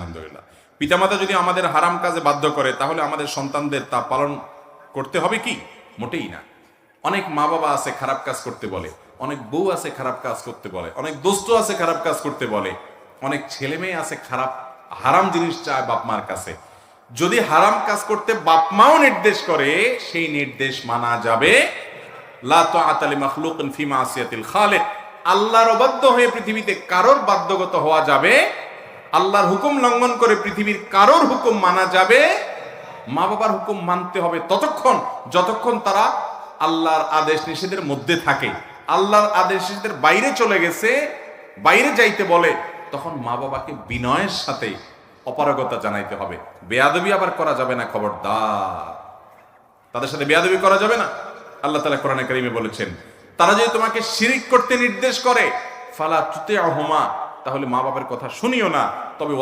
আলহামদুলিল্লাহ। পিতামাতা যদি আমাদের হারাম কাজে বাধ্য করে, তাহলে আমাদের সন্তানদের তা পালন করতে হবে কি? মোটেই না। অনেক মা বাবা আছে খারাপ কাজ করতে বলে, অনেক বউ আছে খারাপ কাজ করতে বলে, অনেক দোস্ত আছে খারাপ কাজ করতে বলে, অনেক ছেলে মেয়ে আছে খারাপ, হারাম জিনিস চায় বাপ মার কাছে। যদি হারাম কাজ করতে বাপ মাও নির্দেশ করে, সেই নির্দেশ মানা যাবে। আল্লাহর অবাধ্য হয়ে পৃথিবীতে কারোর বাধ্যগত হওয়া যাবে আল্লাহর হুকুম লঙ্ঘন করে পৃথিবীর কারোর হুকুম মানা যাবে, মা বাবার হুকুম মানতে হবে ততক্ষণ, যতক্ষণ তারা আল্লাহর আদেশ নিষেধের মধ্যে থাকে। আল্লাহর আদেশ নিষেধের বাইরে চলে গেছে, বাইরে যাইতে বলে, তখন মা বাবাকে বিনয়ের সাথে অপারগতা জানাইতে হবে। বেয়াদবি আবার করা যাবে না, খবরদার। তাদের সাথে বেয়াদবি করা যাবে না। আল্লাহ তালা কোরআনে কারিমে বলেছেন, তারা যদি তোমাকে শিরিক করতে নির্দেশ করে, ফালা তুতে তাহলে মা বাবার কথা শুনিও না। তবে